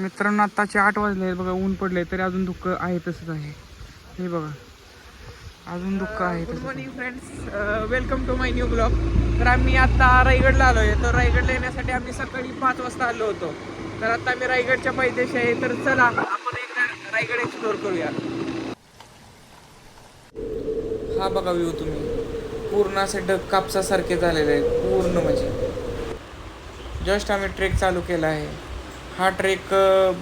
मित्रांनो आत्ताचे आठ वाजले आहेत बघा ऊन पडले तरी अजून दुःख आहे तसंच आहे. हे बघा अजून दुःख आहे good morning friends welcome to my new blog तर आम्ही आता रायगडला आलो आहे. तर रायगडला येण्यासाठी आम्ही सकाळी पाच वाजता आलो होतो. तर आता आम्ही रायगडच्या पायथ्याशी आहे. तर चला आपण एकदा रायगड एक्सप्लोर करूया. हा बघा व्ह्यू तुम्ही. पूर्ण असे ढग कापसासारखे झालेले आहेत. पूर्ण म्हणजे. जस्ट आम्ही ट्रेक चालू केला आहे. हा ट्रेक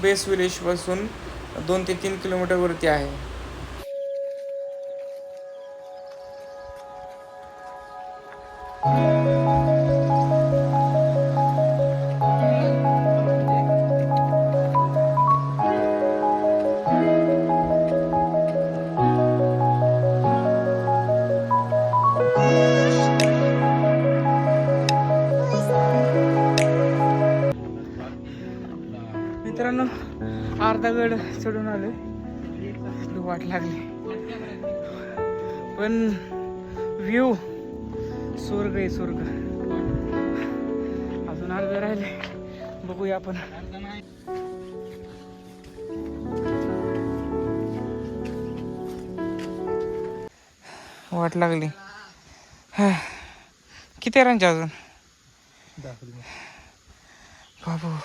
बेस विलेजपासून दोन ते तीन किलोमीटरवरती आहे. मित्रांनो अर्धा गड चढून आलोय. वाट लागली. पण व्ह्यू स्वर्ग आहे स्वर्ग. अजून अर्ध राहिले. बघूया आपण. वाट लागली. हा. किती रांच्या अजून? बाबू.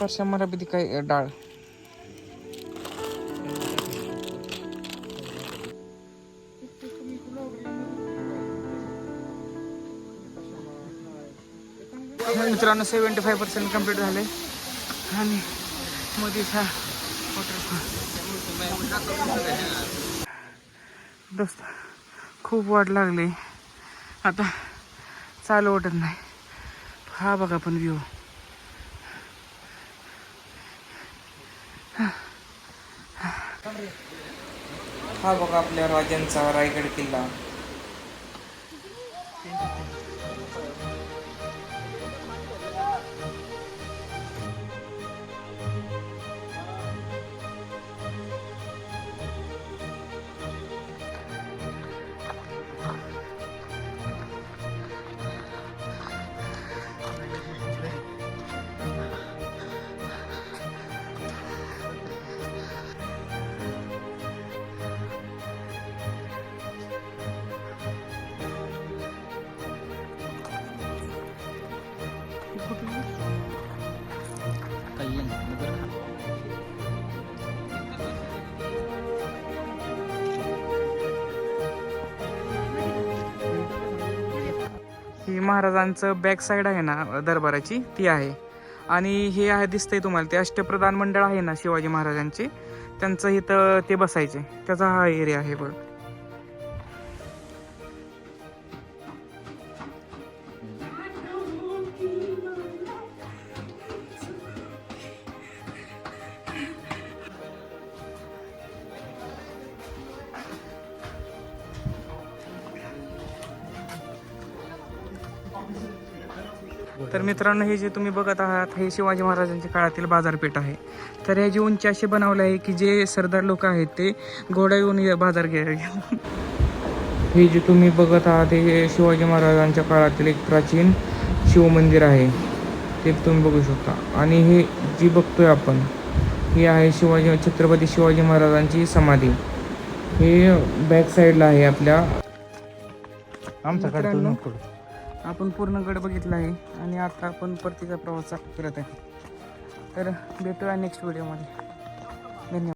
परशा मला बी काय डाळ मित्रांनो सेवन्टी फाय पर्सेंट कंप्लीट झाले. आणि हा दोस्त खूप वाट लागली. आता चालू वाटत नाही. हा बघा पण व्ह्यू हा बघा आपल्या राजांचा रायगड किल्ला. ही महाराजांचं बॅक साईड आहे ना दरबाराची ती आहे. आणि हे आहे दिसतंय तुम्हाला ते अष्टप्रधान मंडळ आहे ना शिवाजी महाराजांचे त्यांचं इथं ते बसायचे. त्याचा हा एरिया आहे बघ. तर मित्रांनो हे जे तुम्ही बघत आहात हे शिवाजी महाराजांच्या काळातील बाजारपेठ आहे. तर ह्याची उंची अशी बनवली आहे की जे सरदार लोक आहेत ते घोडा येऊन बाजार घ्यायला हे जे तुम्ही बघत आहात हे शिवाजी महाराजांच्या काळातील एक प्राचीन शिवमंदिर आहे. ते तुम्ही बघू शकता. आणि हे जी बघतोय आपण ही आहे शिवाजी छत्रपती शिवाजी महाराजांची समाधी. हे बॅक साईडला आहे आपल्या. मित्रांनो, आपण पूर्ण गड बघितला आहे आणि आता आपण परतीचा प्रवास करत आहे. तर भेटूया नेक्स्ट व्हिडिओमध्ये धन्यवाद.